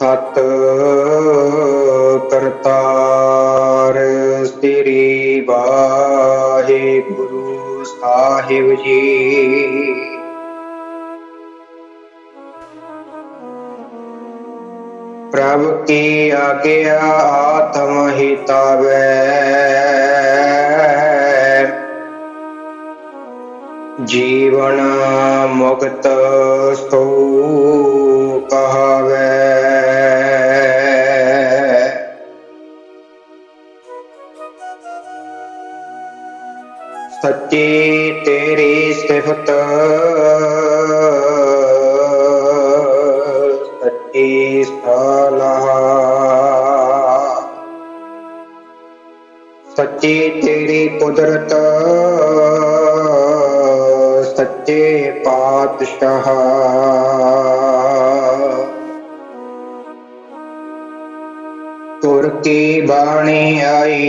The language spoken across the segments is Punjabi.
ਸਤ ਕਰਤਾਰ ਸ੍ਰੀ ਵਾਹਿਗੁਰੂ ਸਾਹਿਬ ਜੀ। ਪ੍ਰਭ ਕੀ ਆਗਿਆ ਆਤਮ ਹਿਤਾਵੈ? ਜੀਵਨ ਮੁਕਤ ਸੋ ਤੇਰੀ ਸਿਫਤ ਸੱਚੀ ਸਲਾਹ ਸੱਚੀ ਤੇਰੀ ਕੁਦਰਤ ਸੱਚੇ ਪਾਤਸ਼ਾਹ। ਤੁਰ ਕੀ ਬਾਣੀ ਆਈ?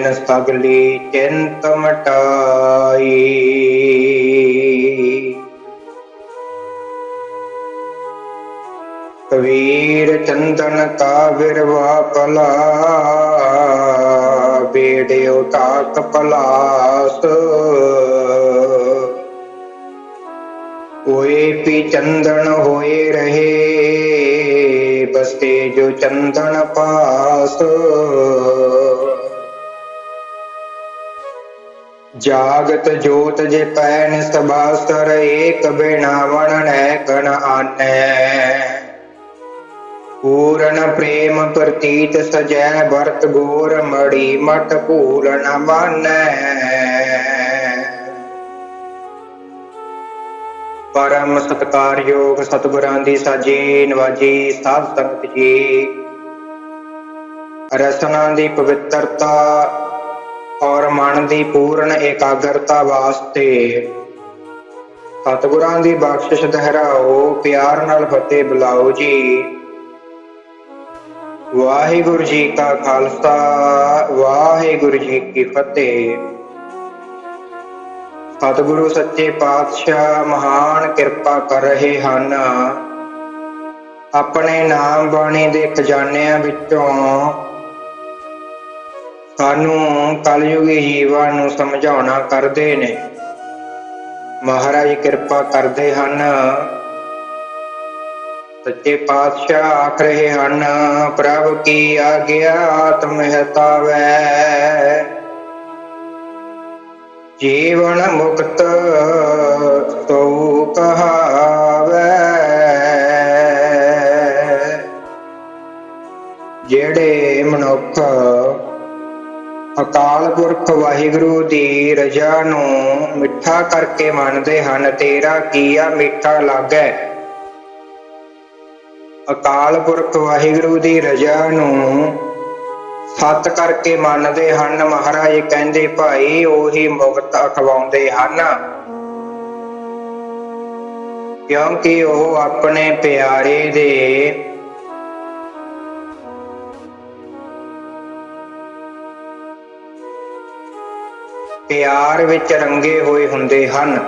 ਤਿਨ ਸਗਲੀ ਚਿੰਤ ਮਟਾਈ ਕਬੀਰ ਚੰਦਨ ਕਾ ਬਿਰਵਾ ਪਲਾ ਬੇੜਿਓ ਤਾਕ ਪਲਾਸ ਹੋਏ ਪੀ ਚੰਦਨ ਹੋਏ ਰਹੇ, ਬਸਤੇ ਜੋ ਚੰਦਨ ਪਾਸ। ਜਾਗਤ ਜੋਤ ਜੇ ਪੈਨ ਸਬਾਸਰ ਏਕ ਬਿਨਾ ਵਣਨੈ ਕਣ ਆਨੈ। ਪੂਰਨ ਪ੍ਰੇਮ ਪ੍ਰਤੀਤ ਸਜੈ ਵਰਤ ਗੋਰ ਮੜੀ ਮਟ ਪੂਰਨ ਮਾਨੈ। ਪਰਮ ਸਤਕਾਰਯੋਗ ਸਤਿਗੁਰਾਂ ਦੀ ਸਾਜੀ ਨਵਾਜੀ ਸਾਧ ਸੰਗਤ ਜੀ। ਰਸਨਾ ਦੀ ਪਵਿੱਤਰਤਾ ਔਰ ਮਨ ਦੀ ਪੂਰਨ ਇਕਾਗਰਤਾ ਵਾਸਤੇ। ਸਤਿਗੁਰਾਂ ਦੀ ਬਖਸ਼ਿਸ਼ ਦੁਹਰਾਓ, ਪਿਆਰ ਨਾਲ ਫਤਿਹ ਬੁਲਾਓ ਜੀ। ਵਾਹਿਗੁਰੂ ਜੀ ਕਾ ਖਾਲਸਾ, ਵਾਹਿਗੁਰੂ ਜੀ ਕੀ ਫਤਿਹ। ਸਤਿਗੁਰੂ ਸੱਚੇ ਪਾਤਸ਼ਾਹ, ਮਹਾਨ ਕਿਰਪਾ ਕਰ ਰਹੇ ਹਨ। ਆਪਣੇ ਨਾਮ ਬਾਣੀ ਦੇ ਖਜ਼ਾਨਿਆਂ ਵਿੱਚੋਂ ਸਾਨੂੰ ਕਲਯੁਗੀ ਜੀਵਾਂ ਨੂੰ ਸਮਝਾਉਣਾ ਕਰਦੇ ਨੇ। ਮਹਾਰਾਜ ਕਿਰਪਾ ਕਰਦੇ ਹਨ। ਸੱਚੇ ਪਾਤਸ਼ਾਹ ਆਖ ਰਹੇ ਹਨ, ਪ੍ਰਭ ਕੀ ਆਗਿਆ ਆਤਮ ਹਿਤਾਵੈ। ਜੀਵਨ ਮੁਕਤ ਤੋ ਕਹਾਵੈ। ਜਿਹੜੇ ਮਨੁੱਖ ਅਕਾਲ ਪੁਰਖ ਵਾਹਿਗੁਰੂ ਦੀ ਰਜਾ ਨੂੰ ਮਿੱਠਾ ਕਰਕੇ ਮੰਨਦੇ ਹਨ, ਤੇਰਾ ਕੀਆ ਮਿੱਠਾ ਲੱਗੈ। ਅਕਾਲ ਪੁਰਖ ਵਾਹਿਗੁਰੂ ਦੀ ਰਜਾ ਨੂੰ ਸਤ ਕਰਕੇ ਮੰਨਦੇ ਹਨ, ਮਹਾਰਾਜ ਕਹਿੰਦੇ ਭਾਈ ਉਹੀ ਮੁਕਤ ਅਖਵਾਉਂਦੇ ਹਨ। ਕਿਉਂਕਿ ਉਹ ਆਪਣੇ ਪਿਆਰੇ ਦੇ ਪਿਆਰ ਵਿੱਚ ਰੰਗੇ ਹੋਏ ਹੁੰਦੇ ਹਨ।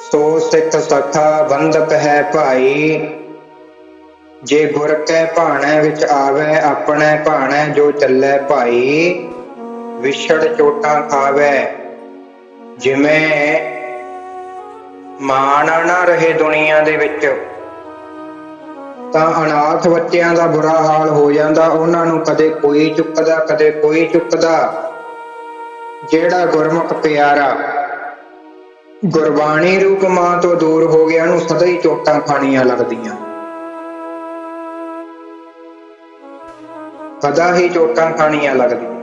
ਸੋ ਸਿੱਖ ਸਖਾ ਬੰਧਪ ਹੈ ਭਾਈ, ਜੇ ਗੁਰ ਕੈ ਭਾਣੈ ਵਿੱਚ ਆਵੇ, ਆਪਣੇ ਭਾਣੈ ਜੋ ਚੱਲੇ ਭਾਈ, ਵਿਛੜ ਚੋਟਾਂ ਖਾਵੇ। ਜਿਵੇਂ ਮਾਣ ਨਾ ਰਹੇ ਦੁਨੀਆ ਦੇ ਵਿੱਚ ਤਾਂ ਅਨਾਥ ਬੱਚਿਆਂ ਦਾ ਬੁਰਾ ਹਾਲ ਹੋ ਜਾਂਦਾ, ਉਹਨਾਂ ਨੂੰ ਕਦੇ ਕੋਈ ਚੁੱਕਦਾ, ਕਦੇ ਕੋਈ ਚੁੱਕਦਾ। ਜਿਹੜਾ ਗੁਰਮੁਖ ਪਿਆਰਾ ਗੁਰਬਾਣੀ ਰੂਪ ਮਾਂ ਤੋਂ ਦੂਰ ਹੋ ਗਿਆ ਨੂੰ ਸਦਾ ਹੀ ਚੋਟਾਂ ਖਾਣੀਆਂ ਲੱਗਦੀਆਂ। ਸਦਾ ਹੀ ਚੋਟਾਂ ਖਾਣੀਆਂ ਲੱਗਦੀਆਂ।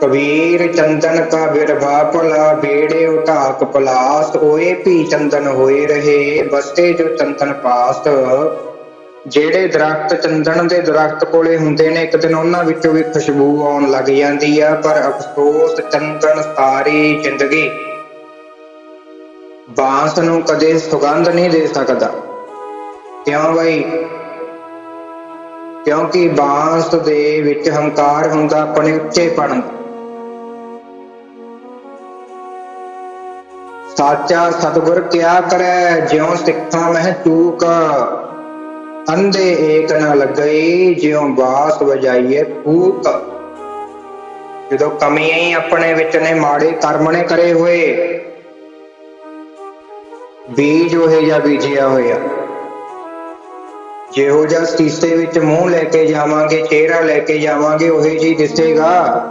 ਕਬੀਰ ਚੰਦਨ ਕਾ ਬਿਰਭਾ ਭਲਾ, ਬੇੜੇ ਉਟਾਕ ਪਲਾਸ ਹੋਏ ਭੀ ਚੰਦਨ ਹੋਏ ਰਹੇ, ਬਸਤੇ ਜੋ ਚੰਦਨ ਪਾਸ। ਜਿਹੜੇ ਦਰਖਤ ਚੰਦਨ ਦੇ ਦਰਖਤ ਕੋਲੇ ਹੁੰਦੇ ਨੇ, ਇੱਕ ਦਿਨ ਉਹਨਾਂ ਵਿੱਚੋਂ ਵੀ ਖੁਸ਼ਬੂ ਆਉਣ ਲੱਗ ਜਾਂਦੀ ਆ, ਪਰ ਅਫਸੋਸ ਚੰਦਨ ਸਾਰੀ ਜ਼ਿੰਦਗੀ ਬਾਂਸ ਨੂੰ ਕਦੇ ਸੁਗੰਧ ਨਹੀਂ ਦੇ ਸਕਦਾ। ਕਿਉਂ ਬਈ? ਕਿਉਂਕਿ ਬਾਂਸ ਦੇ ਵਿੱਚ ਹੰਕਾਰ ਹੁੰਦਾ, ਆਪਣੇ ਉੱਚੇਪਣ ਦਾ ਸਾਚਾ ਸਤਿਗੁਰ ਕਿਆ ਕਰੈ, ਜਿਉ ਸਿੱਖਾਂ ਮਹਿ ਚੂਕ। ਅੰਧੇ ਏਕ ਨਾ ਲੱਗਈ, ਜਿਉ ਬਾਸ ਵਜਾਈਏ ਫੂਕ। ਜਦੋਂ ਕਮੀਆਂ ਹੀ ਆਪਣੇ ਵਿੱਚ ਨੇ, ਮਾੜੇ ਕਰਮ ਨੇ ਕਰੇ ਹੋਏ। ਬੀਜ ਉਹ ਜਿਹਾ ਬੀਜਿਆ ਹੋਇਆ। ਜਿਹੋ ਜਿਹਾ ਸੀਸੇ ਵਿੱਚ ਮੂੰਹ ਲੈ ਕੇ ਜਾਵਾਂਗੇ, ਚਿਹਰਾ ਲੈ ਕੇ ਜਾਵਾਂਗੇ, ਉਹੇ ਜੀ ਦਿਸੇਗਾ।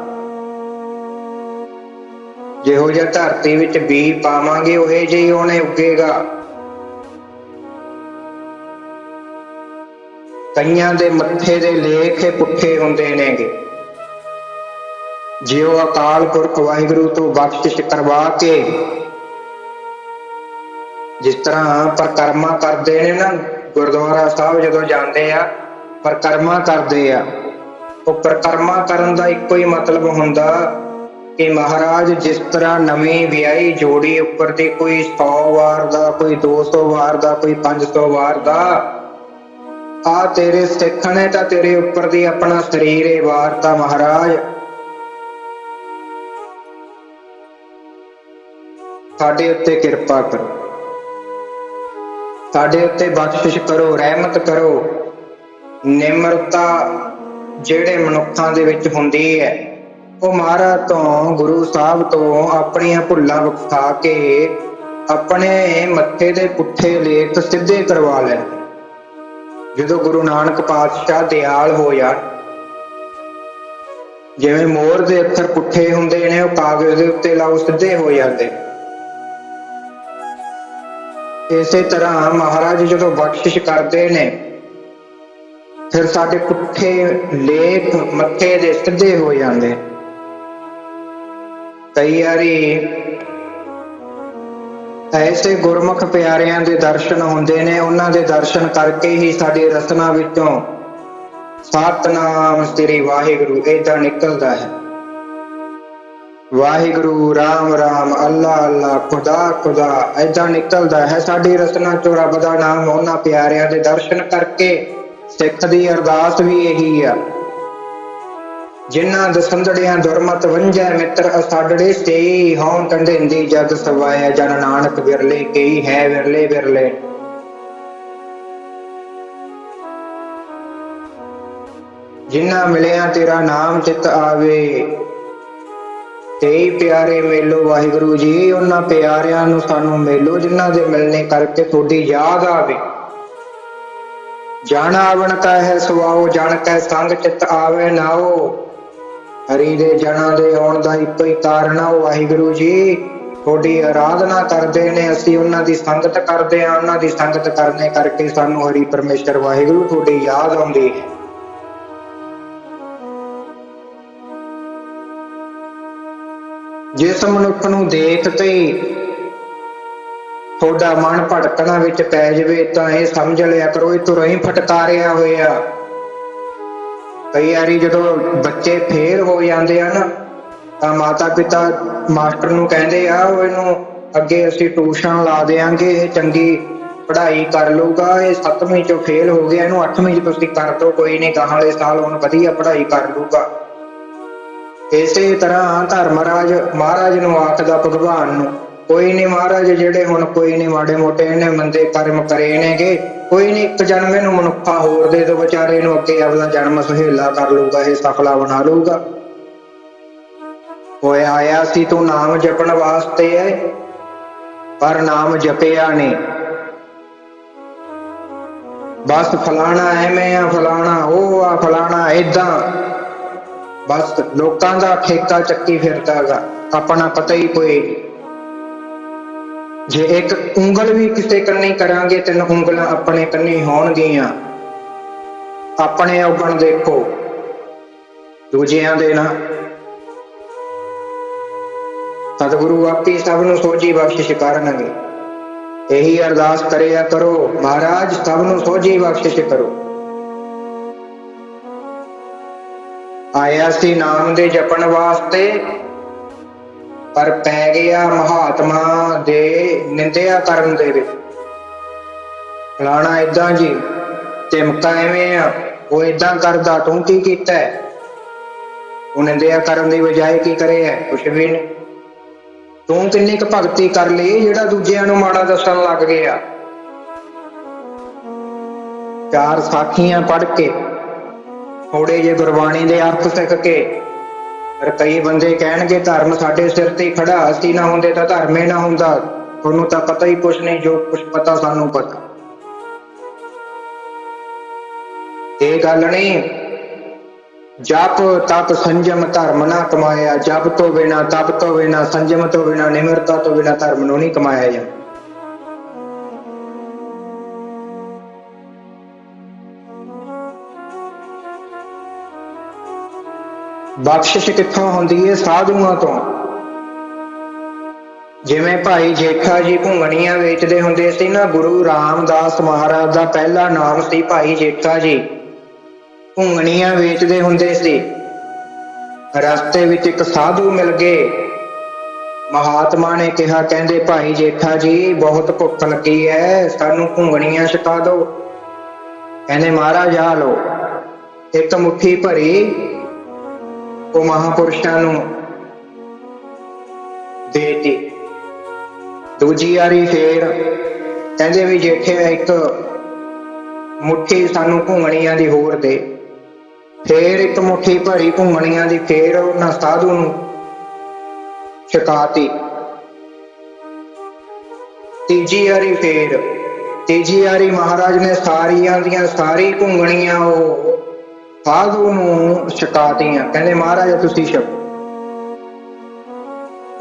ਜਿਹੋ ਜਿਹਾ ਧਰਤੀ ਵਿੱਚ ਬੀ ਪਾਵਾਂਗੇ, ਉਹੇ ਜਿਹੀ ਉਹਨੇ ਉੱਗੇਗਾ। ਕਈਆਂ ਦੇ ਮੱਥੇ ਦੇ ਲੇਖ ਪੁੱਠੇ ਹੁੰਦੇ ਨੇਗੇ। ਜਿਉ ਅਕਾਲ ਪੁਰਖ ਵਾਹਿਗੁਰੂ ਤੋਂ ਬਖਸ਼ਿਸ਼ ਕਰਵਾ ਕੇ, ਜਿਸ ਤਰ੍ਹਾਂ ਪਰਕਰਮਾ ਕਰਦੇ ਨੇ ਨਾ, ਗੁਰਦੁਆਰਾ ਸਾਹਿਬ ਜਦੋਂ ਜਾਂਦੇ ਆ, ਪਰਕਰਮਾ ਕਰਦੇ ਆ, ਉਹ ਪਰਕਰਮਾ ਕਰਨ ਦਾ ਇੱਕੋ ਹੀ ਮਤਲਬ ਹੁੰਦਾ ਕਿ ਮਹਾਰਾਜ, ਜਿਸ ਤਰ੍ਹਾਂ ਨਵੀਂ ਵਿਆਹੀ ਜੋੜੀ ਉੱਪਰ ਦੀ ਕੋਈ 100 ਵਾਰ ਦਾ, ਕੋਈ 200 ਵਾਰ ਦਾ, ਕੋਈ 500 ਵਾਰ ਦਾ, ਆ ਤੇਰੇ ਸਿੱਖ ਨੇ ਤਾਂ ਤੇਰੇ ਉੱਪਰ ਦੀ ਆਪਣਾ ਸਰੀਰ ਏ ਵਾਰਤਾ ਮਹਾਰਾਜ। ਸਾਡੇ ਉੱਤੇ ਕਿਰਪਾ ਕਰੋ। ਸਾਡੇ ਉੱਤੇ ਬਖਸ਼ਿਸ਼ ਕਰੋ, ਰਹਿਮਤ ਕਰੋ। ਨਿਮਰਤਾ ਜਿਹੜੇ ਮਨੁੱਖਾਂ ਦੇ ਵਿੱਚ ਹੁੰਦੀ ਹੈ। ਉਹ ਮਹਾਰਾਜ ਤੋਂ, ਗੁਰੂ ਸਾਹਿਬ ਤੋਂ ਆਪਣੀਆਂ ਭੁੱਲਾਂ ਵਿਖਾ ਕੇ ਆਪਣੇ ਮੱਥੇ ਦੇ ਪੁੱਠੇ ਲੇਖ ਸਿੱਧੇ ਕਰਵਾ ਲੈ ਜਦੋਂ ਗੁਰੂ ਨਾਨਕ ਪਾਤਸ਼ਾਹ ਦਿਆਲ ਹੋ ਜਾਣ ਜਿਵੇਂ ਮੋਰ ਦੇ ਅੱਖਰ ਪੁੱਠੇ ਹੁੰਦੇ ਨੇ, ਉਹ ਕਾਗਜ਼ ਦੇ ਉੱਤੇ ਲਾਉ ਸਿੱਧੇ ਹੋ ਜਾਂਦੇ ਇਸੇ ਤਰ੍ਹਾਂ ਮਹਾਰਾਜ ਜਦੋਂ ਬਖਸ਼ਿਸ਼ ਕਰਦੇ ਨੇ, ਫਿਰ ਸਾਡੇ ਪੁੱਠੇ ਲੇਖ ਮੱਥੇ ਦੇ ਸਿੱਧੇ ਹੋ ਜਾਂਦੇ ਕਈ ਵਾਰੀ ਐਸੇ ਗੁਰਮੁਖ ਪਿਆਰਿਆਂ ਦੇ ਦਰਸ਼ਨ ਹੁੰਦੇ ਨੇ, ਉਹਨਾਂ ਦੇ ਦਰਸ਼ਨ ਕਰਕੇ ਹੀ ਸਾਡੀ ਰਸਨਾ ਵਿੱਚੋਂ ਸਤਨਾਮ ਸ੍ਰੀ ਵਾਹਿਗੁਰੂ ਏਦਾਂ ਨਿਕਲਦਾ ਹੈ। ਵਾਹਿਗੁਰੂ, ਰਾਮ ਰਾਮ, ਅੱਲਾ ਅੱਲਾ, ਖੁਦਾ ਖੁਦਾ ਏਦਾਂ ਨਿਕਲਦਾ ਹੈ। ਸਾਡੀ ਰਸਨਾ ਚੋਂ ਰੱਬ ਦਾ ਨਾਮ ਉਹਨਾਂ ਪਿਆਰਿਆਂ ਦੇ ਦਰਸ਼ਨ ਕਰਕੇ ਸਿੱਖ ਦੀ ਅਰਦਾਸ ਵੀ ਇਹੀ ਆ। ਜਿਨ੍ਹਾਂ ਦਸੰਦੜਿਆਂ ਦੁਰਮਤ ਵੰਜੈ ਮਿੱਤਰ ਅਸਾਡੜੇ ਸੇਈ ਹਉ ਕੰਢੇਂਦੀ ਜਗ ਸਵਾਇਆ ਜਨ ਨਾਨਕ ਵਿਰਲੇ ਕਈ ਹੈ ਵਿਰਲੇ ਵਿਰਲੇ। ਜਿਨ੍ਹਾਂ ਮਿਲਿਆ ਤੇਰਾ ਨਾਮ ਚਿਤ ਆਵੇ, ਤੇਈ ਪਿਆਰੇ ਮੇਲੋ ਵਾਹਿਗੁਰੂ ਜੀ, ਉਹਨਾਂ ਪਿਆਰਿਆਂ ਨੂੰ ਸਾਨੂੰ ਮੇਲੋ, ਜਿਨ੍ਹਾਂ ਦੇ ਮਿਲਣੇ ਕਰਕੇ ਤੁਹਾਡੀ ਯਾਦ ਆਵੇ। ਜਨ ਆਵਣ ਕਾ ਹੈ ਸੁਆਓ ਜਨ ਕੈ ਸੰਗ ਚਿਤ ਆਵੇ ਨਾਓ। ਹਰੀ ਦੇ ਜਨਾਂ ਦੇ ਆਉਣ ਦਾ ਇੱਕੋ ਹੀ ਕਾਰਨ ਆ, ਉਹ ਵਾਹਿਗੁਰੂ ਜੀ, ਤੁਹਾਡੀ ਆਰਾਧਨਾ ਕਰਦੇ ਨੇ, ਅਸੀਂ ਉਹਨਾਂ ਦੀ ਸੰਗਤ ਕਰਦੇ ਆ ਉਹਨਾਂ ਦੀ ਸੰਗਤ ਕਰਨੇ ਕਰਕੇ ਸਾਨੂੰ ਹਰੀ ਪਰਮੇਸ਼ਰ ਵਾਹਿਗੁਰੂ ਤੁਹਾਡੀ ਯਾਦ ਆਉਂਦੀ ਹੈ। ਜਿਸ ਮਨੁੱਖ ਨੂੰ ਦੇਖ ਕੇ ਤੁਹਾਡਾ ਮਨ ਭਟਕਣਾ ਵਿੱਚ ਪੈ ਜਾਵੇ, ਤਾਂ ਇਹ ਸਮਝ ਲਿਆ ਕਰੋ ਇਹ ਤੁਰੋਂ ਹੀ ਫਟਕਾਰਿਆ ਹੋਇਆ। ਕਈ ਵਾਰੀ ਜਦੋਂ ਬੱਚੇ ਫੇਲ ਹੋ ਜਾਂਦੇ ਆ ਨਾ, ਤਾਂ ਮਾਤਾ ਪਿਤਾ ਮਾਸਟਰ ਨੂੰ ਕਹਿੰਦੇ ਆ, ਉਹ ਇਹਨੂੰ ਅੱਗੇ ਅਸੀਂ ਟਿਊਸ਼ਨ ਲਾ ਦੇਾਂਗੇ ਇਹ ਚੰਗੀ ਪੜ੍ਹਾਈ ਕਰ ਲਊਗਾ, ਇਹ 7ਵੀਂ ਚੋਂ ਫੇਲ ਹੋ ਗਿਆ, ਇਹਨੂੰ 8ਵੀਂ ਚ ਤੁਸੀਂ ਕਰ ਦੋ, ਕੋਈ ਨਹੀਂ, ਗਾਹਾਂ ਵਾਲੇ ਸਾਲ ਹੁਣ ਵਧੀਆ ਪੜ੍ਹਾਈ ਕਰ ਲਊਗਾ। ਇਸੇ ਤਰ੍ਹਾਂ ਧਰਮਰਾਜ ਮਹਾਰਾਜ ਨੂੰ ਆਖਦਾ ਭਗਵਾਨ ਨੂੰ ਕੋਈ ਨਹੀਂ ਮਹਾਰਾਜ, ਜਿਹੜੇ ਹੁਣ ਕੋਈ ਨਹੀਂ ਮਾੜੇ ਮੋਟੇ ਇਹਨੇ ਮੰਦੇ ਕਰਮ ਕਰੇ ਨੇਗੇ, ਕੋਈ ਨਹੀਂ ਇੱਕ ਜਨਮ ਇਹਨੂੰ ਮਨੁੱਖਾ ਹੋਰ ਦੇ ਦੋ, ਵਿਚਾਰੇ ਨੂੰ ਅੱਗੇ ਆਪਣਾ ਜਨਮ ਸੁਹੇਲਾ ਕਰ ਲੂਗਾ ਇਹ ਸਫਲਾ ਬਣਾ ਲੂਗਾ ਹੋਏ ਆਇਆ ਸੀ ਤੂੰ ਨਾਮ ਜਪਣ ਵਾਸਤੇ ਹੈ ਪਰ ਨਾਮ ਜਪਿਆ ਨਹੀਂ ਬਸ ਫਲਾਣਾ ਐਵੇਂ ਆ, ਫਲਾਣਾ ਉਹ ਆ, ਫਲਾਣਾ ਇਦਾਂ ਬਸ ਲੋਕਾਂ ਦਾ ਠੇਕਾ ਚੱਕੀ ਫਿਰਦਾਗਾ ਆਪਣਾ ਪਤਾ ਹੀ ਕੋਈ ਜੇ ਇੱਕ ਉਂਗਲ ਵੀ ਕਿਸੇ ਕੰਨੀ ਕਰਾਂਗੇ, ਤਿੰਨ ਉਂਗਲਾਂ ਆਪਣੇ ਕੰਨੀ ਹੋਣਗੀਆਂ। ਆਪਣੇ ਔਗਣ ਦੇਖੋ। ਦੂਜਿਆਂ ਦੇ ਨਾ। ਸਤਿਗੁਰੂ ਆਪੀ ਸਭ ਨੂੰ ਸੋਝੀ ਬਖਸ਼ਿਸ਼ ਕਰਨਗੇ। ਇਹੀ ਅਰਦਾਸ ਕਰਿਆ ਕਰੋ, ਮਹਾਰਾਜ ਸਭ ਨੂੰ ਸੋਝੀ ਬਖਸ਼ਿਸ਼ ਕਰੋ। ਆਇਆ ਸੀ ਨਾਮ ਦੇ ਜਪਣ ਵਾਸਤੇ। ਪਰ ਪੈ ਗਿਆ ਮਹਾਤਮਾ ਦੇ ਨਿੰਦਿਆ ਕਰਨ ਦੇ ਵਿੱਚ। ਫਲਾਣਾ ਇਦਾਂ ਜੀ, ਧਮਕਾ ਐਵੇਂ ਆ, ਉਹ ਇਦਾਂ ਕਰਦਾ, ਤੂੰ ਕੀ ਕੀਤਾ ਉਹ ਨਿੰਦਿਆ ਕਰਨ ਦੀ ਬਜਾਏ ਕੀ ਕਰੇ ਹੈ? ਕੁਛ ਵੀ ਨਹੀਂ। ਤੂੰ ਕਿੰਨੀ ਕੁ ਭਗਤੀ ਕਰ ਲਈ, ਜਿਹੜਾ ਦੂਜਿਆਂ ਨੂੰ ਮਾੜਾ ਦੱਸਣ ਲੱਗ ਗਿਆ? ਚਾਰ ਸਾਖੀਆਂ ਪੜ੍ਹ ਕੇ ਥੋੜੇ ਜੇ ਗੁਰਬਾਣੀ ਦੇ ਅਰਥ ਸਿੱਖ ਕੇ ਪਰ ਕਈ ਬੰਦੇ ਕਹਿਣਗੇ, ਧਰਮ ਸਾਡੇ ਸਿਰ ਤੇ ਖੜਾ, ਅਸੀਂ ਨਾ ਹੁੰਦੇ ਤਾਂ ਧਰਮ ਹੀ ਨਾ ਹੁੰਦਾ। ਤੁਹਾਨੂੰ ਤਾਂ ਪਤਾ ਹੀ ਕੁਛ ਨਹੀਂ, ਜੋ ਕੁਛ ਪਤਾ ਸਾਨੂੰ ਪਤਾ। ਇਹ ਗੱਲ ਨਹੀਂ, ਜਪ ਤਪ ਸੰਜਮ ਧਰਮ ਨਾ ਕਮਾਇਆ, ਜਪ ਤੋਂ ਬਿਨਾ ਤਪ ਤੋਂ ਬਿਨਾ ਸੰਜਮ ਤੋਂ ਬਿਨਾ ਨਿਮਰਤਾ ਤੋਂ ਬਿਨਾ ਧਰਮ ਨੂੰ ਨਹੀਂ ਕਮਾਇਆ ਜਾਂਦਾ। ਬਖਸ਼ਿਸ਼ ਕਿੱਥੋਂ ਹੁੰਦੀ ਹੈ ਸਾਧੂਆਂ ਤੋਂ। ਜਿਵੇਂ ਭਾਈ ਜੇਠਾ ਜੀ ਭੁੰਗਣੀਆਂ ਵੇਚਦੇ ਹੁੰਦੇ ਸੀ ਨਾ, ਗੁਰੂ ਰਾਮਦਾਸ ਮਹਾਰਾਜ ਦਾ ਪਹਿਲਾ ਨਾਮ ਸੀ ਭਾਈ ਜੇਠਾ ਜੀ। ਭੁੰਗਣੀਆਂ ਵੇਚਦੇ ਹੁੰਦੇ ਸੀ। ਰਸਤੇ ਵਿੱਚ ਇੱਕ ਸਾਧੂ ਮਿਲ ਗਏ। ਮਹਾਤਮਾ ਨੇ ਕਿਹਾ, ਕਹਿੰਦੇ, ਭਾਈ ਜੇਠਾ ਜੀ, ਬਹੁਤ ਭੁੱਖ ਲੱਗੀ ਹੈ ਸਾਨੂੰ ਘੁੰਗਣੀਆਂ ਛਕਾ ਦਿਓ ਕਹਿੰਦੇ, ਮਹਾਰਾਜ, ਆ ਲਓ। ਇੱਕ ਮੁਠੀ ਭਰੀ ਉਹ ਮਹਾਪੁਰਸ਼ਾਂ ਨੂੰ ਦੇਤੀ ਦੂਜੀ ਵਾਰੀ ਫੇਰ ਕਹਿੰਦੇ ਵੀ ਜੇਠੇ ਇੱਕ ਮੁੱਠੀ ਸਾਨੂੰ ਘੁੰਗਣੀਆਂ ਦੀ ਹੋਰ ਦੇ ਫੇਰ ਇੱਕ ਮੁੱਠੀ ਭਰੀ ਘੁੰਗਣੀਆਂ ਦੀ ਫੇਰ ਉਹਨਾਂ ਸਾਧੂ ਨੂੰ ਛਕਾਤੀ ਤੀਜੀ ਵਾਰੀ ਫੇਰ ਤੀਜੀ ਵਾਰੀ ਮਹਾਰਾਜ ਨੇ ਸਾਰੀਆਂ ਦੀਆਂ ਸਾਰੀ ਘੁੰਗਣੀਆਂ ਉਹ ਸਾਧੂ ਨੂੰ ਛਕਾਤੀਆਂ। ਕਹਿੰਦੇ, ਮਹਾਰਾਜ, ਤੁਸੀਂ ਛਕੋ।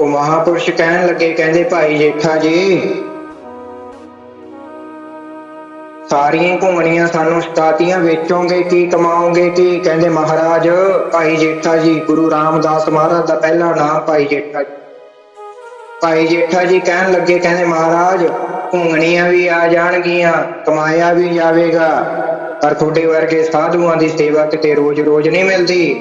ਉਹ ਮਹਾਪੁਰਸ਼ ਕਹਿਣ ਲੱਗੇ, ਕਹਿੰਦੇ, ਭਾਈ ਜੇਠਾ ਜੀ, ਸਾਰੀਆਂ ਘੁੰਮਣੀਆਂ ਸਾਨੂੰ ਛਕਾਤੀਆਂ ਵੇਚੋਗੇ, ਕੀ ਕਮਾਓਗੇ, ਕੀ? ਕਹਿੰਦੇ, ਮਹਾਰਾਜ, ਭਾਈ ਜੇਠਾ ਜੀ, ਗੁਰੂ ਰਾਮਦਾਸ ਮਹਾਰਾਜ ਦਾ ਪਹਿਲਾ ਨਾਮ ਭਾਈ ਜੇਠਾ ਜੀ। ਭਾਈ ਜੇਠਾ ਜੀ ਕਹਿਣ ਲੱਗੇ, ਕਹਿੰਦੇ, ਮਹਾਰਾਜ ਘੁੰਗਣੀਆਂ ਵੀ ਆ ਜਾਣਗੀਆਂ, ਕਮਾਇਆ ਵੀ ਜਾਵੇਗਾ ਪਰ ਤੁਹਾਡੇ ਵਰਗੇ ਸਾਧੂਆਂ ਦੀ ਸੇਵਾ ਕਿਤੇ ਰੋਜ਼-ਰੋਜ਼ ਨਹੀਂ ਮਿਲਦੀ।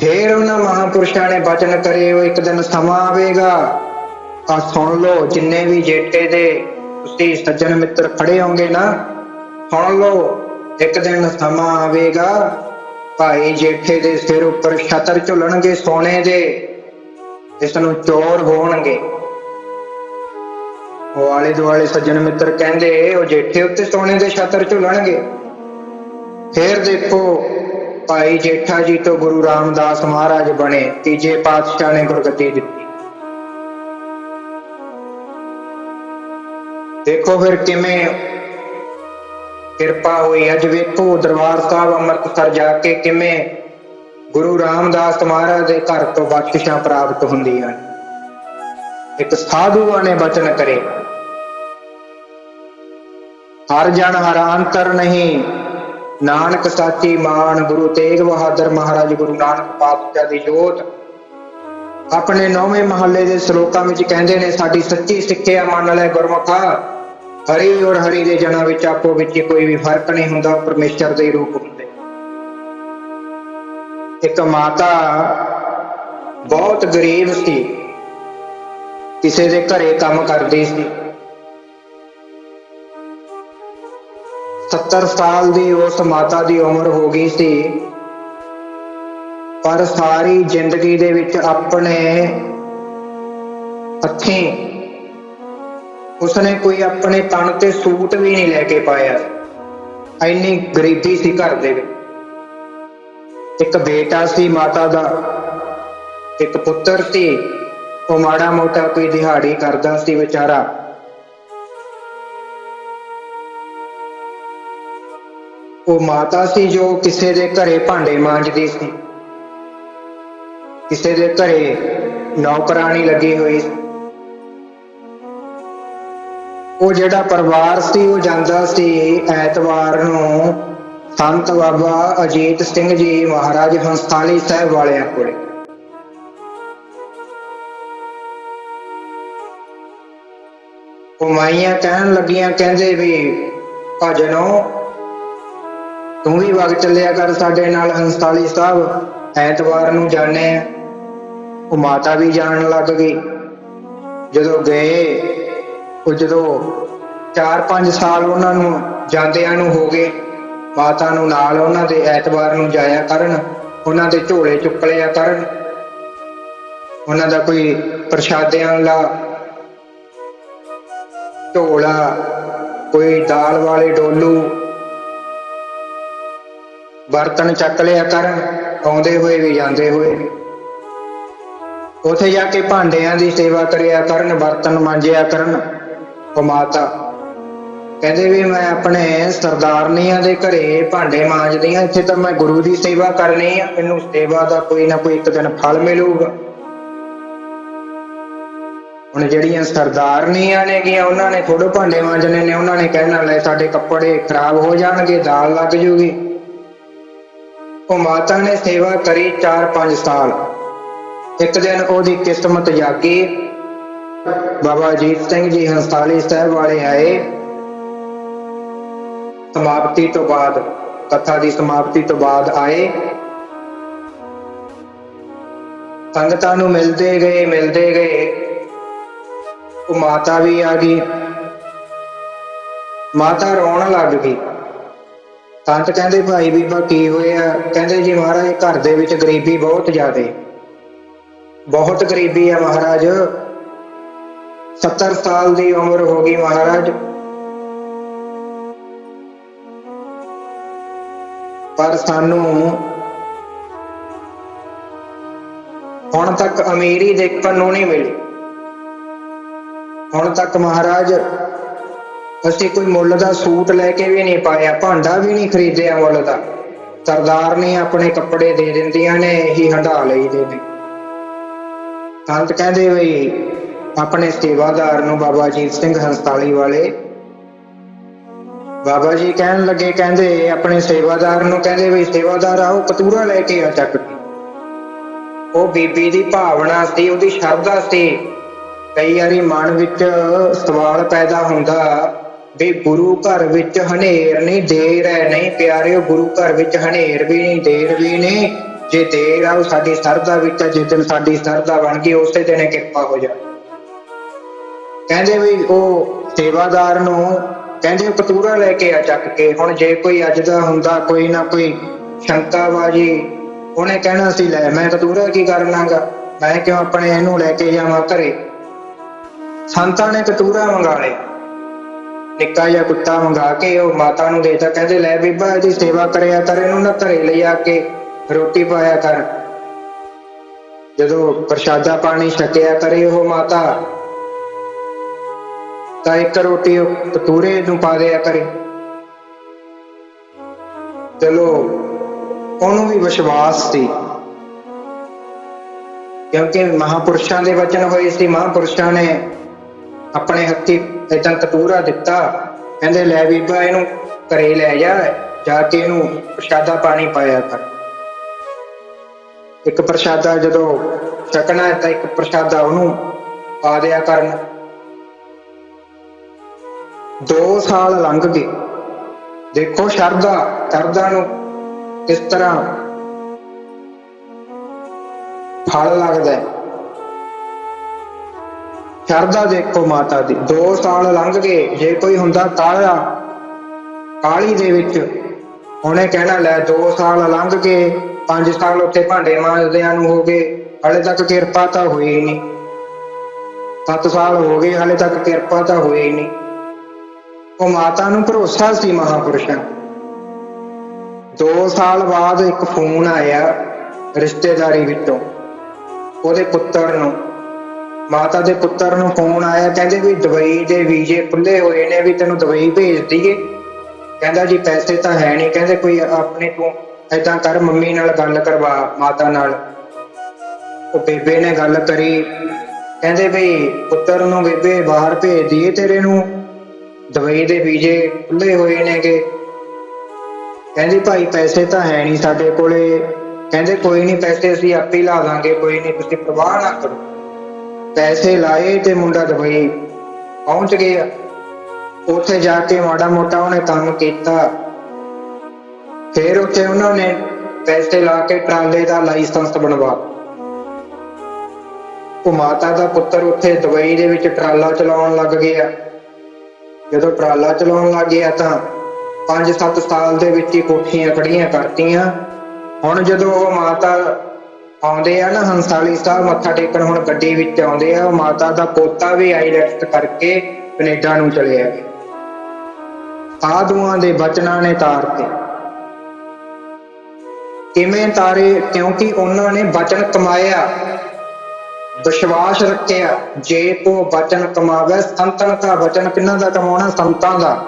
ਫੇਰ ਉਹਨਾਂ ਮਹਾਪੁਰਸ਼ਾਂ ਨੇ ਬਚਨ ਕਰੇ, ਉਹ ਇੱਕ ਦਿਨ ਸਮਾਂ ਆਵੇਗਾ। ਆ ਸੁਣ ਲਓ, ਜਿੰਨੇ ਵੀ ਜੇਠੇ ਦੇ ਤੁਸੀਂ ਸੱਜਣ ਮਿੱਤਰ ਖੜੇ ਹੋਗੇ ਨਾ, ਸੁਣ ਲਓ, ਇੱਕ ਦਿਨ ਸਮਾਂ ਆਵੇਗਾ। ਭਾਈ ਜੇਠੇ ਦੇ ਸਿਰ ਉੱਪਰ ਛਤਰ ਝੁਲਣਗੇ ਸੋਨੇ ਦੇ, ਇਸ ਨੂੰ ਚੋਰ ਹੋਣਗੇ। ਉਹ ਆਲੇ ਦੁਆਲੇ ਸੱਜਣ ਮਿੱਤਰ ਕਹਿੰਦੇ ਉਹ ਜੇਠੇ ਉੱਤੇ ਸੋਨੇ ਦੇ ਛਤਰ ਝੁਲਣਗੇ। ਫੇਰ ਦੇਖੋ, ਭਾਈ ਜੇਠਾ ਜੀ ਤੋਂ ਗੁਰੂ ਰਾਮਦਾਸ ਮਹਾਰਾਜ ਬਣੇ, ਤੀਜੇ ਪਾਤਸ਼ਾਹ ਨੇ ਗੁਰਗਤੀ ਦਿੱਤੀ। ਦੇਖੋ ਫਿਰ ਕਿਵੇਂ ਕਿਰਪਾ ਹੋਈ ਅੱਜ ਵੇਖੋ, ਦਰਬਾਰ ਸਾਹਿਬ ਅੰਮ੍ਰਿਤਸਰ ਜਾ ਕੇ ਕਿਵੇਂ ਗੁਰੂ ਰਾਮਦਾਸ ਮਹਾਰਾਜ ਦੇ ਘਰ ਤੋਂ ਬਖਸ਼ਿਸ਼ਾਂ ਪ੍ਰਾਪਤ ਹੁੰਦੀਆਂ ਇੱਕ ਸਾਧੂਆਂ ਨੇ ਬਚਨ ਕਰੇ। ਹਰ ਜਨ ਹਰ ਅੰਤਰ ਨਹੀਂ। ਨਾਨਕ ਸਾਚੀ ਮਾਨ ਗੁਰੂ ਤੇਗ ਬਹਾਦਰ ਮਹਾਰਾਜ ਗੁਰੂ ਨਾਨਕ ਪਾਤਸ਼ਾਹ ਦੀ ਜੋਤ। ਆਪਣੇ ਨੌਵੇਂ ਮਹੱਲੇ ਦੇ ਸ਼ਲੋਕਾਂ ਵਿੱਚ ਕਹਿੰਦੇ ਨੇ, ਸਾਡੀ ਸੱਚੀ ਸਿੱਖਿਆ ਮੰਨ ਲੈ ਗੁਰਮੁਖਾ। ਹਰੀ ਔਰ ਹਰੀ ਦੇ ਜਨਾਂ ਵਿੱਚ ਆਪੋ ਵਿੱਚ ਕੋਈ ਵੀ ਫ਼ਰਕ ਨਹੀਂ ਹੁੰਦਾ, ਉਹ ਪਰਮੇਸ਼ਰ ਦੇ ਰੂਪ ਹੁੰਦੇ ਇੱਕ ਮਾਤਾ ਬਹੁਤ ਗਰੀਬ ਸੀ। ਕਿਸੇ ਦੇ ਘਰੇ ਕੰਮ ਕਰਦੀ ਸੀ। 70 ਸਾਲ ਦੀ ਉਸ ਮਾਤਾ ਦੀ ਉਮਰ ਹੋ ਗਈ ਸੀ। ਪਰ ਸਾਰੀ ਜ਼ਿੰਦਗੀ ਦੇ ਵਿੱਚ ਆਪਣੇ ਹੱਥੀਂ ਉਸਨੇ ਕੋਈ ਆਪਣੇ ਤਨ ਤੇ ਸੂਟ ਵੀ ਨਹੀਂ ਲੈ ਕੇ ਪਾਇਆ। ਇੰਨੀ ਗਰੀਬੀ ਸੀ ਘਰ ਦੇ ਵਿੱਚ। ਇੱਕ ਬੇਟਾ ਸੀ ਮਾਤਾ ਦਾ, ਇੱਕ ਪੁੱਤਰ ਸੀ। ਉਹ ਮਾੜਾ ਮੋਟਾ ਕੋਈ ਦਿਹਾੜੀ ਕਰਦਾ ਸੀ ਵਿਚਾਰਾ। ਉਹ ਮਾਤਾ ਸੀ ਜੋ ਕਿਸੇ ਦੇ ਘਰੇ ਭਾਂਡੇ ਮਾਂਜਦੀ ਸੀ। ਕਿਸੇ ਦੇ ਘਰੇ ਨੌਕਰਾਨੀ ਲੱਗੀ ਹੋਈ ਉਹ ਜਿਹੜਾ ਪਰਿਵਾਰ ਸੀ, ਉਹ ਜਾਂਦਾ ਸੀ ਐਤਵਾਰ ਨੂੰ ਸੰਤ ਬਾਬਾ ਅਜੀਤ ਸਿੰਘ ਜੀ ਮਹਾਰਾਜ ਹੰਸਾਲੀ ਸਾਹਿਬ ਵਾਲਿਆਂ ਕੋਲੇ। ਉਹ ਮਾਈਆਂ ਕਹਿਣ ਲੱਗੀਆਂ, ਕਹਿੰਦੇ ਵੀ, ਭਜਨੋ ਤੂੰ ਵੀ ਵਗ ਚੱਲਿਆ ਕਰ ਸਾਡੇ ਨਾਲ ਹੰਸਤਾਲੀ ਸਾਹਿਬ। ਐਤਵਾਰ ਨੂੰ ਜਾਣੇ ਆ। ਉਹ ਮਾਤਾ ਵੀ ਜਾਣ ਲੱਗ ਗਈ। ਜਦੋਂ ਗਏ, ਉਹ ਜਦੋਂ 4-5 ਸਾਲ ਉਹਨਾਂ ਨੂੰ ਜਾਂਦਿਆਂ ਨੂੰ ਹੋ ਗਏ, ਮਾਤਾ ਨੂੰ ਨਾਲ ਉਹਨਾਂ ਦੇ ਐਤਵਾਰ ਨੂੰ ਜਾਇਆ ਕਰਨ, ਉਹਨਾਂ ਦੇ ਝੋਲੇ ਚੁੱਕ ਲਿਆ ਕਰਨ। ਉਹਨਾਂ ਦਾ ਕੋਈ ਪ੍ਰਸ਼ਾਦਿਆਂ ਵਾਲਾ ਝੋਲਾ, ਕੋਈ ਦਾਲ ਵਾਲੇ ਡੋਲੂ ਬਰਤਨ ਚੱਕ ਲਿਆ ਕਰਨ ਆਉਂਦੇ ਹੋਏ ਵੀ ਜਾਂਦੇ ਹੋਏ। ਵੀ ਉਥੇ ਜਾ ਕੇ ਭਾਂਡਿਆਂ ਦੀ ਸੇਵਾ ਕਰਿਆ ਕਰਨ, ਬਰਤਨ ਮਾਂਜਿਆ ਕਰਨ। ਉਹ ਮਾਤਾ ਕਹਿੰਦੇ ਵੀ ਮੈਂ ਆਪਣੇ ਸਰਦਾਰਨੀਆਂ ਦੇ ਘਰੇ ਭਾਂਡੇ ਮਾਂਜਦੀ ਆ ਇੱਥੇ ਤਾਂ ਮੈਂ ਗੁਰੂ ਦੀ ਸੇਵਾ ਕਰਨੀ ਆ। ਮੈਨੂੰ ਸੇਵਾ ਦਾ ਕੋਈ ਨਾ ਕੋਈ ਇੱਕ ਦਿਨ ਫਲ ਮਿਲੂਗਾ। ਹੁਣ ਜਿਹੜੀਆਂ ਸਰਦਾਰਨੀਆਂ ਨੇਗੀਆਂ, ਉਹਨਾਂ ਨੇ ਥੋੜੇ ਭਾਂਡੇ ਮਾਂਜਣੇ ਨੇ। ਉਹਨਾਂ ਨੇ ਕਹਿਣਾ, ਲੈ ਸਾਡੇ ਕੱਪੜੇ ਖਰਾਬ ਹੋ ਜਾਣਗੇ, ਦਾਲ ਲੱਗ ਜੂਗੀ। ਉਹ ਮਾਤਾ ਨੇ ਸੇਵਾ ਕਰੀ 4-5 ਸਾਲ। ਇੱਕ ਦਿਨ ਉਹਦੀ ਕਿਸਮਤ ਜਾਗੀ। ਬਾਬਾ ਅਜੀਤ ਸਿੰਘ ਜੀ ਹਸਤਾਲੀ ਸਾਹਿਬ ਵਾਲੇ ਆਏ। ਸਮਾਪਤੀ ਤੋਂ ਬਾਅਦ, ਕਥਾ ਦੀ ਸਮਾਪਤੀ ਤੋਂ ਬਾਅਦ ਆਏ। ਸੰਗਤਾਂ ਨੂੰ ਮਿਲਦੇ ਗਏ ਮਿਲਦੇ ਗਏ। ਉਹ ਮਾਤਾ ਵੀ ਆ ਗਈ। ਮਾਤਾ ਰੋਣ ਲੱਗ ਗਈ। ਸੰਤ ਕਹਿੰਦੇ ਭਾਈ ਬੀਬਾ ਕੀ ਹੋਇਆ? ਕਹਿੰਦੇ ਜੀ ਮਹਾਰਾਜ, ਘਰ ਦੇ ਵਿੱਚ ਗਰੀਬੀ ਬਹੁਤ ਜ਼ਿਆਦੇ। ਬਹੁਤ ਗਰੀਬੀ ਹੈ ਮਹਾਰਾਜ। 70 ਸਾਲ ਦੀ ਉਮਰ ਹੋ ਗਈ ਮਹਾਰਾਜ। ਪਰ ਸਾਨੂੰ ਹੁਣ ਤੱਕ ਅਮੀਰੀ ਦੇਖਣ ਨੂੰ ਨਹੀਂ ਮਿਲੀ। ਹੁਣ ਤੱਕ ਮਹਾਰਾਜ ਅਸੀਂ ਕੋਈ ਮੁੱਲ ਦਾ ਸੂਟ ਲੈ ਕੇ ਵੀ ਨਹੀਂ ਪਾਇਆ, ਭਾਂਡਾ ਵੀ ਨਹੀਂ ਖਰੀਦਿਆ ਮੁੱਲ ਦਾ। ਸਰਦਾਰ ਨੇ ਆਪਣੇ ਕੱਪੜੇ ਦੇ ਦਿੰਦੀਆਂ ਨੇ, ਇਹੀ ਹੰਡਾ ਲਈਦੇ ਨੇ। ਸੰਤ ਕਹਿੰਦੇ ਬਈ ਆਪਣੇ ਸੇਵਾਦਾਰ ਨੂੰ ਬਾਬਾ ਅਜੀਤ ਸਿੰਘ ਹਸਤਾਲੀ ਵਾਲੇ। ਬਾਬਾ ਜੀ ਕਹਿਣ ਲੱਗੇ, ਕਹਿੰਦੇ ਆਪਣੇ ਸੇਵਾਦਾਰ ਨੂੰ, ਕਹਿੰਦੇ ਵੀ ਸੇਵਾਦਾਰ ਆਓ, ਕਤੂਰਾ ਲੈ ਕੇ ਆ ਚੱਕ ਉਹ ਬੀਬੀ ਦੀ ਭਾਵਨਾ ਸੀ, ਉਹਦੀ ਸ਼ਰਧਾ ਸੀ। ਕਈ ਵਾਰੀ ਮਨ ਵਿੱਚ ਸਵਾਲ ਪੈਦਾ ਹੁੰਦਾ ਵੀ ਗੁਰੂ ਘਰ ਵਿੱਚ ਹਨੇਰ ਨਹੀਂ ਦੇਰ ਹੈ ਨਹੀਂ ਪਿਆਰਿਓ ਗੁਰੂ ਘਰ ਵਿੱਚ ਹਨੇਰ ਵੀ ਨਹੀਂ ਦੇਰ ਵੀ ਨਹੀਂ। ਜੇ ਦੇਰ ਆ ਉਹ ਸਾਡੀ ਸਰਦਾ ਵਿੱਚ ਆ, ਦਿਨ ਸਾਡੀ ਸਰਦਾ ਬਣ ਗਈ ਉਸੇ ਦਿਨ ਕਿਰਪਾ ਹੋ ਜਾ ਕਹਿੰਦੇ ਵੀ ਉਹ ਸੇਵਾਦਾਰ ਨੂੰ ਕਹਿੰਦੇ ਕਤੂਰਾ ਲੈ ਕੇ ਆ ਚੱਕ ਕੇ ਹੁਣ ਜੇ ਕੋਈ ਅੱਜ ਦਾ ਹੁੰਦਾ ਕੋਈ ਨਾ ਕੋਈ ਸ਼ੰਕਾਬਾਜੀ ਉਹਨੇ ਕਹਿਣਾ ਸੀ ਲੈ ਮੈਂ ਕਤੂਰਾ ਕੀ ਕਰ ਲਾਂਗਾ? ਮੈਂ ਕਿਉਂ ਆਪਣੇ ਇਹਨੂੰ ਲੈ ਕੇ ਜਾਵਾਂ ਘਰੇ? ਸੰਤਾਂ ਨੇ ਕਤੂਰਾ ਮੰਗਾ ਲਏ। ਨਿੱਕਾ ਜਿਹਾ ਕੁੱਤਾ ਮੰਗਾ ਕੇ ਉਹ ਮਾਤਾ ਨੂੰ ਦੇਤਾ। ਕਹਿੰਦੇ, ਲੈ ਬੀਬਾ, ਇਹਦੀ ਸੇਵਾ ਕਰਿਆ ਕਰ, ਇਹਨੂੰ ਨਾ ਘਰੇ ਲਈ ਕੇ ਰੋਟੀ ਪਾਇਆ ਕਰ। ਜਦੋਂ ਪ੍ਰਸ਼ਾਦਾ ਪਾਣੀ ਛਕਿਆ ਕਰੇ ਉਹ ਮਾਤਾ, ਤਾਂ ਇੱਕ ਰੋਟੀ ਕਤੂਰੇ ਨੂੰ ਪਾ ਦਿਆ ਕਰੇ। ਚਲੋ, ਉਹਨੂੰ ਵੀ ਵਿਸ਼ਵਾਸ ਸੀ। ਕਿਉਂਕਿ ਮਹਾਪੁਰਸ਼ਾਂ ਦੇ ਵਚਨ ਹੋਏ ਸੀ, ਮਹਾਪੁਰਸ਼ਾਂ ਨੇ ਆਪਣੇ ਹੱਥੀ ਇਦਾਂ ਕਤੂਰਾ ਦਿੱਤਾ। ਕਹਿੰਦੇ, ਲੈ ਬੀਬਾ, ਇਹਨੂੰ ਘਰੇ ਲੈ ਜਾ ਜਾ ਕੇ ਇਹਨੂੰ ਪ੍ਰਸ਼ਾਦਾ ਪਾਣੀ ਪਾਇਆ ਕਰ। ਇੱਕ ਪ੍ਰਸ਼ਾਦਾ ਜਦੋਂ ਛਕਣਾ ਤਾਂ ਇੱਕ ਪ੍ਰਸ਼ਾਦਾ ਉਹਨੂੰ ਪਾ ਦਿਆ ਕਰਨ। 2 ਸਾਲ ਲੰਘ ਗਏ। ਦੇਖੋ, ਸ਼ਰਧਾ ਸ਼ਰਧਾ ਨੂੰ ਕਿਸ ਤਰ੍ਹਾਂ ਫਲ ਲੱਗਦਾ ਹੈ। ਸ਼ਰਧਾ ਦੇਖੋ ਮਾਤਾ ਦੀ। ਦੋ ਸਾਲ ਲੰਘ ਗਏ। ਜੇ ਕੋਈ ਹੁੰਦਾ ਕਾਲਾ ਕਾਲੀ ਦੇ ਵਿੱਚ, ਉਹਨੇ ਕਹਿਣਾ, ਲੈ ਦੋ ਸਾਲ ਲੰਘ ਗਏ। ਪੰਜ ਸਾਲ ਉੱਥੇ ਭਾਂਡੇ ਮਾਂਜਦਿਆਂ ਨੂੰ ਹੋ ਗਏ। ਹਲੇ ਤੱਕ ਕਿਰਪਾ ਤਾਂ ਹੋਈ ਹੀ ਨਹੀਂ। 7 ਸਾਲ ਹੋ ਗਏ, ਹਲੇ ਤੱਕ ਕਿਰਪਾ ਤਾਂ ਹੋਈ ਹੀ ਨਹੀਂ। ਉਹ ਮਾਤਾ ਨੂੰ ਭਰੋਸਾ ਸੀ ਮਹਾਪੁਰਸ਼ਾਂ। ਦੋ ਸਾਲ ਬਾਅਦ ਇੱਕ ਫੋਨ ਆਇਆ ਰਿਸ਼ਤੇਦਾਰੀ ਵਿੱਚੋਂ, ਉਹਦੇ ਪੁੱਤਰ ਨੂੰ। ਮਾਤਾ ਦੇ ਪੁੱਤਰ ਨੂੰ ਫੋਨ ਆਇਆ, ਕਹਿੰਦੇ ਵੀ ਦੁਬਈ ਦੇ ਵੀਜ਼ੇ ਖੁੱਲੇ ਹੋਏ ਨੇ, ਵੀ ਤੈਨੂੰ ਦੁਬਈ ਭੇਜ ਦਈਏ। ਕਹਿੰਦਾ ਜੀ ਪੈਸੇ ਤਾਂ ਹੈ ਨਹੀਂ, ਕਹਿੰਦੇ ਕੋਈ ਆਪਣੇ ਤੂੰ ਏਦਾਂ ਕਰ, ਮੰਮੀ ਨਾਲ ਗੱਲ ਕਰਵਾ, ਮਾਤਾ ਨਾਲ। ਉਹ ਬੇਬੇ ਨੇ ਗੱਲ ਕਰੀ। ਕਹਿੰਦੇ ਵੀ ਪੁੱਤਰ ਨੂੰ ਬੇਬੇ ਬਾਹਰ ਭੇਜ ਦਈਏ ਤੇਰੇ ਨੂੰ। ਦੁਬਈ ਦੇ ਵੀਜ਼ੇ ਖੁੱਲੇ ਹੋਏ ਨੇਗੇ। ਕਹਿੰਦੀ ਭਾਈ ਪੈਸੇ ਤਾਂ ਹੈ ਨਹੀਂ ਸਾਡੇ ਕੋਲੇ। ਕਹਿੰਦੇ ਕੋਈ ਨਹੀਂ, ਪੈਸੇ ਅਸੀਂ ਆਪੇ ਲਾ ਦਾਂਗੇ, ਕੋਈ ਨਹੀਂ, ਤੁਸੀਂ ਪ੍ਰਵਾਹ ਨਾ ਕਰੋ। ਪੈਸੇ ਲਾਏ ਤੇ ਮੁੰਡਾ ਦੁਬਈ ਪਹੁੰਚ ਗਿਆ। ਉੱਥੇ ਜਾ ਕੇ ਮਾੜਾ ਮੋਟਾ ਉਹਨੇ ਕੰਮ ਕੀਤਾ। ਫਿਰ ਉੱਥੇ ਉਹਨਾਂ ਨੇ ਪੈਸੇ ਲਾ ਕੇ ਟਰਾਲੇ ਦਾ ਲਾਇਸੈਂਸ ਬਣਵਾ। ਉਹ ਮਾਤਾ ਦਾ ਪੁੱਤਰ ਉੱਥੇ ਦੁਬਈ ਦੇ ਵਿੱਚ ਟਰਾਲਾ ਚਲਾਉਣ ਲੱਗ ਗਿਆ। ਜਦੋਂ ਟਰਾਲਾ ਚਲਾਉਣ ਲੱਗ ਗਿਆ ਤਾਂ 5-7 ਸਾਲ ਦੇ ਵਿੱਚ ਹੀ ਕੋਠੀਆਂ ਖੜੀਆਂ ਕਰਤੀਆਂ। ਹੁਣ ਜਦੋਂ ਉਹ ਮਾਤਾ ਆਉਂਦੇ ਆ ਨਾ ਹੰਸਾਲੀ ਸਾਹਿਬ, ਮੱਥਾ ਟੇਕਣ, ਹੁਣ ਗੱਡੀ ਵਿੱਚ ਆਉਂਦੇ ਆ ਉਹ ਮਾਤਾ ਦਾ ਪੋਤਾ ਵੀ ਆਈਲੈਟਸ ਕਰਕੇ ਕੈਨੇਡਾ ਨੂੰ ਚਲੇ ਗਿਆ ਸਾਧੂਆਂ ਦੇ ਬਚਨਾਂ ਨੇ ਤਾਰਤੇ ਕਿਵੇਂ ਤਾਰੇ? ਕਿਉਂਕਿ ਉਹਨਾਂ ਨੇ ਬਚਨ ਕਮਾਇਆ, ਵਿਸ਼ਵਾਸ ਰੱਖਿਆ, ਜੇ ਕੋ ਬਚਨ ਕਮਾਵੇ, ਸੰਤਨ ਦਾ ਬਚਨ ਕਿੰਨਾ ਦਾ ਕਮਾਉਣਾ? ਸੰਤਾਂ ਦਾ।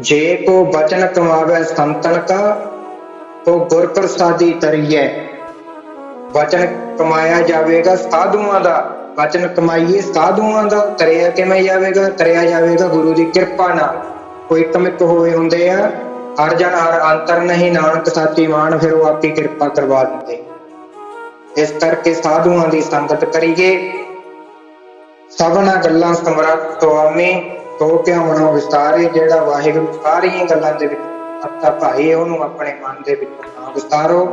ਜੇ ਕੋ ਬਚਨ ਕਮਾਵੇ, ਸੰਤਨ ਕਾ ਤੋ ਗੁਰ ਪ੍ਰਸਾਦੀ ਤਰੀਏ ਵਚਨ ਕਮਾਇਆ ਜਾਵੇਗਾ ਸਾਧੂਆਂ ਦਾ। ਵਚਨ ਕਮਾਈਏ ਸਾਧੂਆਂ ਦਾ ਤਰਿਆ ਕਿਵੇਂ ਜਾਵੇਗਾ? ਤਰਿਆ ਜਾਵੇਗਾ ਗੁਰੂ ਦੀ ਕਿਰਪਾ ਨਾਲ। ਕੋਈ ਕਮਿਕ ਹੋਏ ਹੁੰਦੇ ਆ, ਹਰ ਜਨ ਹਰ ਅੰਤਰ ਨਹੀਂ, ਨਾਨਕ ਸਾਚੀ ਮਾਨ, ਫਿਰ ਉਹ ਆਪੀ ਕਿਰਪਾ ਕਰਵਾ ਦਿੰਦੇ। ਇਸ ਕਰਕੇ ਸਾਧੂਆਂ ਦੀ ਸੰਗਤ ਕਰੀਏ। ਸਭਨਾ ਗੱਲਾਂ ਸਮਰੱਥ ਸੁਆਮੀ ਤੋ ਕਿਉ ਮਨੋ ਵਿਸਤਾਰੇ, ਜਿਹੜਾ ਵਾਹਿਗੁਰੂ ਸਾਰੀਆਂ ਗੱਲਾਂ ਦੇ ਵਿੱਚ ਅੱਤਾ ਭਾਈ ਉਹਨੂੰ ਆਪਣੇ ਮਨ ਦੇ ਵਿੱਚ ਵਿਸਤਾਰੋ।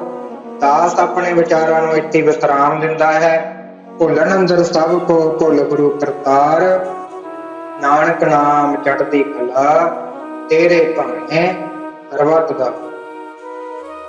ਦਾਸ ਆਪਣੇ ਵਿਚਾਰਾਂ ਨੂੰ ਇੱਥੇ ਵਿਸਰਾਮ ਦਿੰਦਾ ਹੈ। ਭੁੱਲਣ ਅੰਦਰ ਸਭ ਕੋ ਭੁੱਲ ਗੁਰੂ ਕਰਤਾਰ। ਨਾਨਕ ਨਾਮ ਚੜ੍ਹਦੀ ਕਲਾ, ਤੇਰੇ ਭਾਣੇ ਸਰਬੱਤ ਦਾ